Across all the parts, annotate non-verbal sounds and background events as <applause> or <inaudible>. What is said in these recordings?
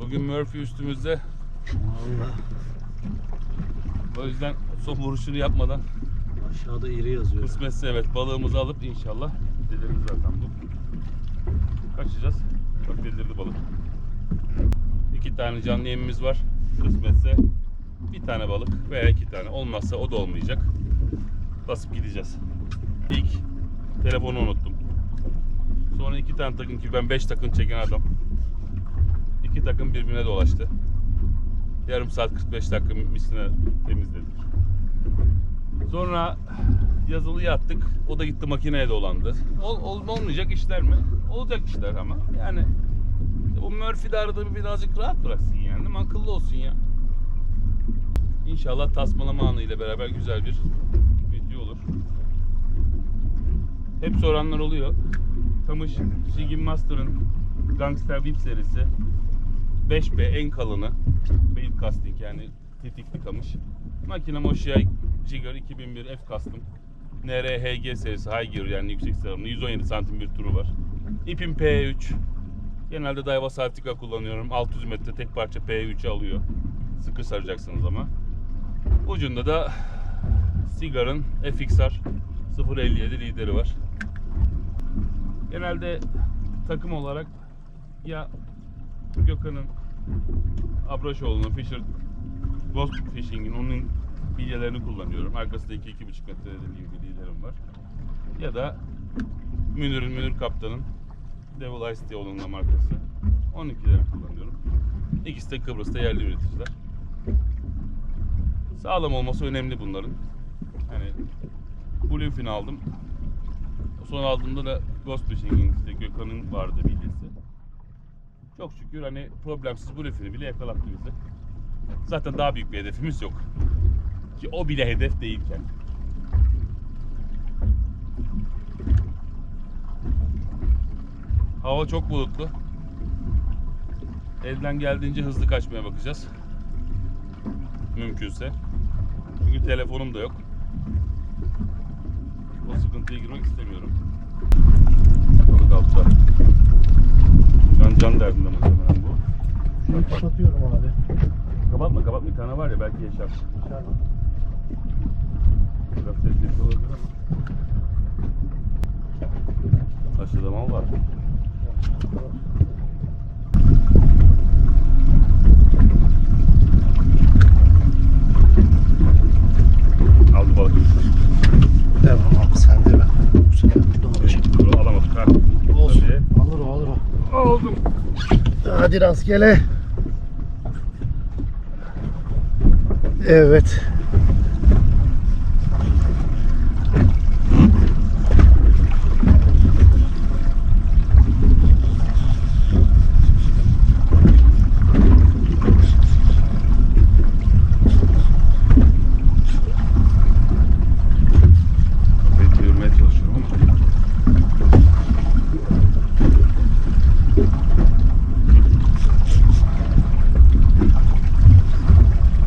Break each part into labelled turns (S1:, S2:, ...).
S1: Bugün Murphy üstümüzde. O yüzden son vuruşunu yapmadan
S2: Aşağıda iri yazıyor.
S1: kısmetse evet balığımızı alıp inşallah delirdi zaten bu. Kaçacağız. Bak delirdi balık. İki tane canlı yemimiz var. Kısmetse bir tane balık veya iki tane. Olmazsa o da olmayacak. Basıp gideceğiz. İlk telefonu unuttum. Sonra iki tane takım ki ben beş takım çeken adam. İki takım birbirine dolaştı. Yarım saat 45 dakika misline temizledik. Sonra yazılı yattık. O da gitti makineye dolandı. Ol, ol- olmayacak işler mi? Olacak işler ama. Yani bu Murphy de arada bir birazcık rahat bıraksın yani. Değil mi? Akıllı olsun ya. İnşallah tasmalama anıyla beraber güzel bir video olur. Hep soranlar oluyor. Kamış Sigin Master'ın Gangster VIP serisi 5B en kalını Bait casting yani tetikli kamış. Makine Moshia Jigger 2001 F Custom. NRHG serisi High Gear yani yüksek sarımlı 117 santim bir turu var. İpim P3. Genelde Daiwa Saltika kullanıyorum. 600 metre tek parça P3'ü alıyor. Sıkı saracaksınız ama. Ucunda da Sigar'ın FXR 057 lideri var. Genelde takım olarak ya Gökhan'ın Abraşoğlu'nun Fisher Ghost Fishing'in onun bilyelerini kullanıyorum. Arkasında 2-2,5 metre dediğim bir liderim var. Ya da Münir'in, Münir Kaptan'ın Devil Ice diye olan markası. 12'lerini kullanıyorum. İkisi de Kıbrıs'ta yerli üreticiler. Sağlam olması önemli bunların. Hani Bluefin aldım. Son aldığımda da Ghost Fishing'in işte Gökhan'ın vardı bilyesi. Çok şükür hani problemsiz Bluefin'i bile yakalattı bizi. Zaten daha büyük bir hedefimiz yok. Ki o bile hedef değilken. Hava çok bulutlu. Elden geldiğince hızlı kaçmaya bakacağız. Mümkünse. Çünkü telefonum da yok. O sıkıntıya girmek istemiyorum. Balık altta. Can can derdinde muhtemelen bu.
S2: Kapatıyorum abi.
S1: Kapatma kapatma bir tane var ya belki yaşar. Biraz sesli olabilir ama. Aşağıda mal var. Aldı balık.
S2: Devam abi sen de ben. Bu sefer burada olacak.
S1: Dur, alamadık ha.
S2: Olsun.
S1: Tabii.
S2: Alır o alır o.
S1: Aldım.
S2: Hadi rastgele. Evet.
S1: Kafayı çevirmeye çalışıyorum ama.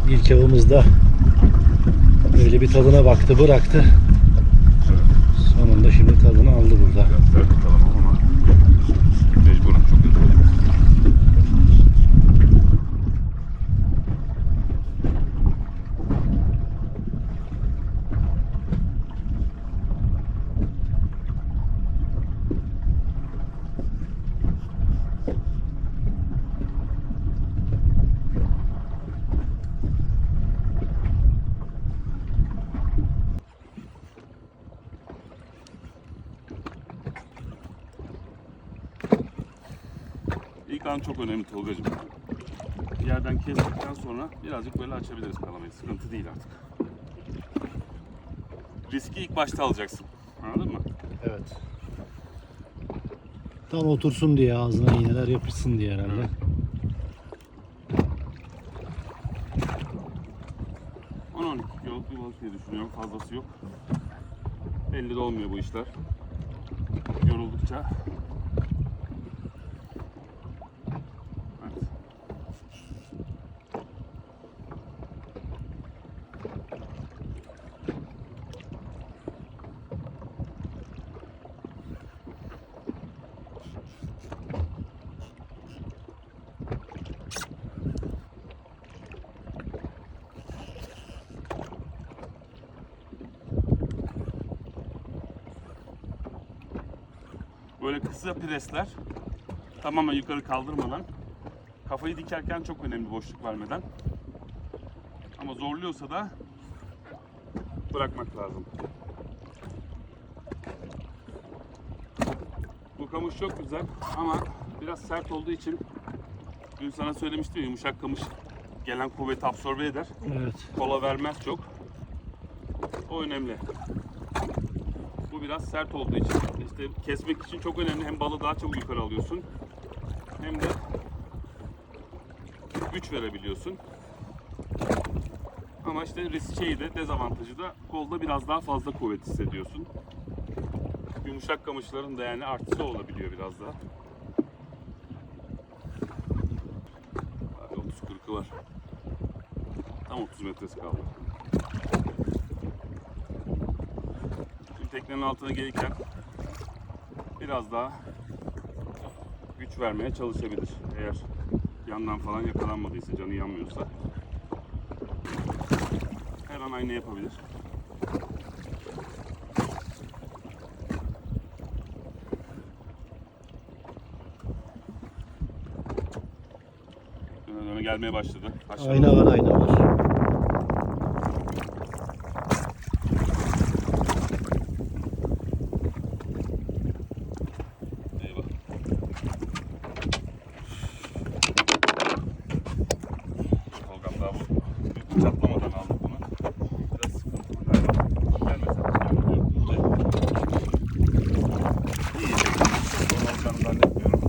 S2: İlk avımızda böyle bir tadına baktı bıraktı. Sonunda şimdi tadını aldı burada.
S1: Biraz sert tutalım ama mecburen çok özür an çok önemli Tolgacığım. Yerden kestikten sonra birazcık böyle açabiliriz kalamayı. Sıkıntı değil artık. Riski ilk başta alacaksın. Anladın mı?
S2: Evet. Tam otursun diye ağzına iğneler yapışsın diye herhalde.
S1: Evet. 10-12 kiloluk bir balık diye düşünüyorum. Fazlası yok. Belli de olmuyor bu işler. Yoruldukça. Evet. Böyle kısa presler tamamen yukarı kaldırmadan kafayı dikerken çok önemli boşluk vermeden ama zorluyorsa da bırakmak lazım. Bu kamış çok güzel ama biraz sert olduğu için dün sana söylemiştim ya yumuşak kamış gelen kuvveti absorbe eder.
S2: Evet.
S1: Kola vermez çok. O önemli. Biraz sert olduğu için işte kesmek için çok önemli. Hem balı daha çabuk yukarı alıyorsun. Hem de güç verebiliyorsun. Ama işte şeyi de dezavantajı da kolda biraz daha fazla kuvvet hissediyorsun. Yumuşak kamışların da yani artısı olabiliyor biraz daha. Abi 30-40'ı var. Tam 30 metresi kaldı. Teknenin altına gelirken biraz daha güç vermeye çalışabilir. Eğer yandan falan yakalanmadıysa, canı yanmıyorsa. Her an aynı yapabilir. Öne gelmeye başladı. Aşağı
S2: Ayna var ayna var.
S1: Eyvah. Tolgam daha bu bu çatlamadan aldık bunu. Biraz sıkıntılı galiba. Gelmese İyi. Sorun olacağını zannetmiyorum.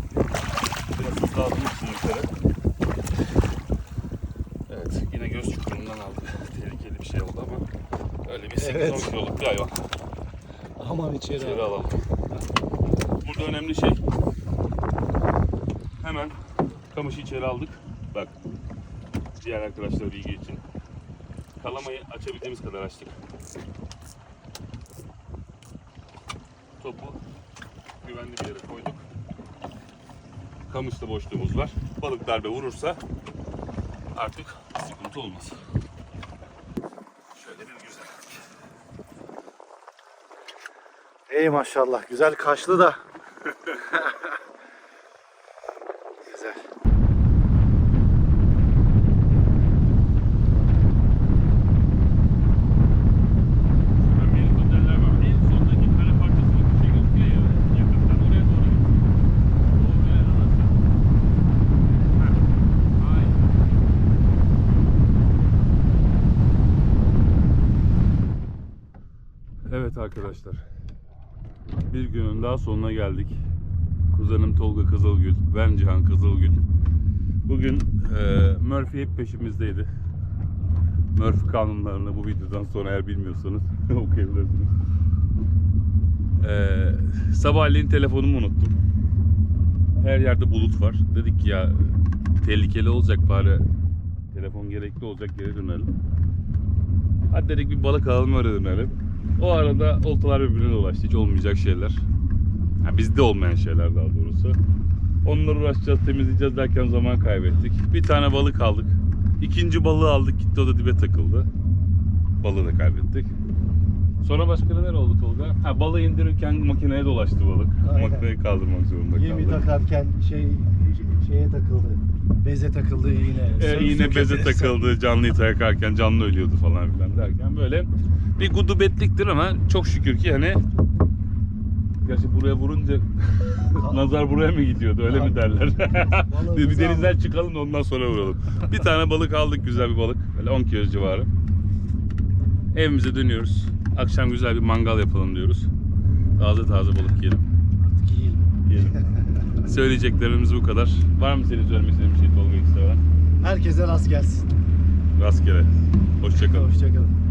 S1: Biraz hızlı aldığım için yukarı. Evet yine göz çukurundan aldı. <laughs> Tehlikeli bir şey oldu ama öyle bir 8-10
S2: Evet.
S1: kiloluk bir hayvan.
S2: Aman içeri
S1: İçeri
S2: al.
S1: alalım. Burada önemli şey hemen kamışı içeri aldık. Bak diğer arkadaşlar bilgi için. Kalamayı açabildiğimiz kadar açtık. Topu güvenli bir yere koyduk. Kamışta boşluğumuz var. Balık darbe vurursa artık sıkıntı olmaz. Şöyle bir güzel.
S2: Ey maşallah güzel kaşlı da. güzel.
S1: Benim modeller var. En sondaki kare parçasında bir şey gözüküyor ya. Yakından oraya doğru git. O böyle arası. Heh. Aynen. Evet arkadaşlar. Bir günün daha sonuna geldik. Kuzenim Tolga Kızılgül, ben Cihan Kızılgül. Bugün e, Murphy hep peşimizdeydi. Murphy kanunlarını bu videodan sonra eğer bilmiyorsanız <laughs> okuyabilirsiniz. Ee, sabahleyin telefonumu unuttum. Her yerde bulut var. Dedik ki ya tehlikeli olacak bari telefon gerekli olacak geri dönelim. Hadi dedik bir balık alalım öyle dönelim. O arada oltalar birbirine dolaştı. Hiç olmayacak şeyler. Ha, bizde olmayan şeyler daha doğrusu. Onları uğraşacağız, temizleyeceğiz derken zaman kaybettik. Bir tane balık aldık. İkinci balığı aldık gitti o da dibe takıldı. Balığı da kaybettik. Sonra başka neler oldu Tolga? Ha balığı indirirken makineye dolaştı balık.
S2: Aynen.
S1: Makineyi kaldırmak zorunda
S2: Yemi
S1: kaldık.
S2: takarken şey şeye takıldı. Beze takıldı iğne.
S1: Ee,
S2: Sarı
S1: yine
S2: söküyor
S1: beze takıldı, canlıyı takarken canlı ölüyordu falan filan derken böyle bir gudubetliktir ama çok şükür ki hani Gerçi buraya vurunca <laughs> nazar buraya mı gidiyordu öyle mi derler? <laughs> bir denizden çıkalım da ondan sonra vuralım. bir tane balık aldık güzel bir balık. Böyle 10 kilo civarı. Evimize dönüyoruz. Akşam güzel bir mangal yapalım diyoruz. Taze taze balık yiyelim.
S2: Giyelim.
S1: yiyelim. <laughs> Söyleyeceklerimiz bu kadar. Var mı senin söylemek istediğin bir şey Tolga?
S2: Herkese rast gelsin.
S1: Rastgele. Hoşçakalın.
S2: Hoşçakalın.